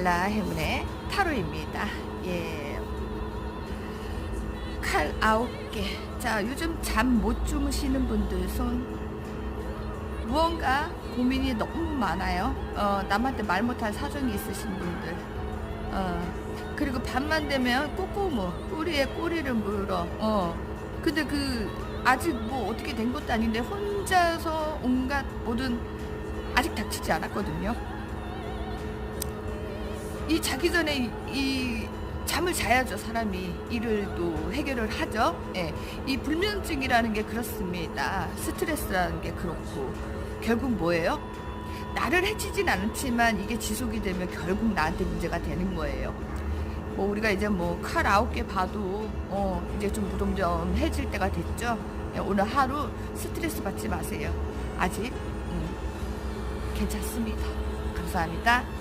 엘라 행운의 타로입니다. 예. 칼 아홉 개. 자, 요즘 잠 못 주무시는 분들 손 무언가 고민이 너무 많아요. 어, 남한테 말 못할 사정이 있으신 분들. 어, 그리고 밤만 되면 꼬꼬무 꼬리에 꼬리를 물어. 어. 근데 그 아직 뭐 어떻게 된 것도 아닌데 혼자서 온갖 모든 아직 닥치지 않았거든요. 이 자기 전에 이, 이 잠을 자야죠 사람이 일을 또 해결을 하죠. 예, 이 불면증이라는 게 그렇습니다. 스트레스라는 게 그렇고 결국 뭐예요? 나를 해치진 않지만 이게 지속이 되면 결국 나한테 문제가 되는 거예요. 뭐 우리가 이제 뭐 칼 아홉 개 봐도 어 이제 좀 무덤덤해질 때가 됐죠. 예, 오늘 하루 스트레스 받지 마세요. 아직 음, 괜찮습니다. 감사합니다.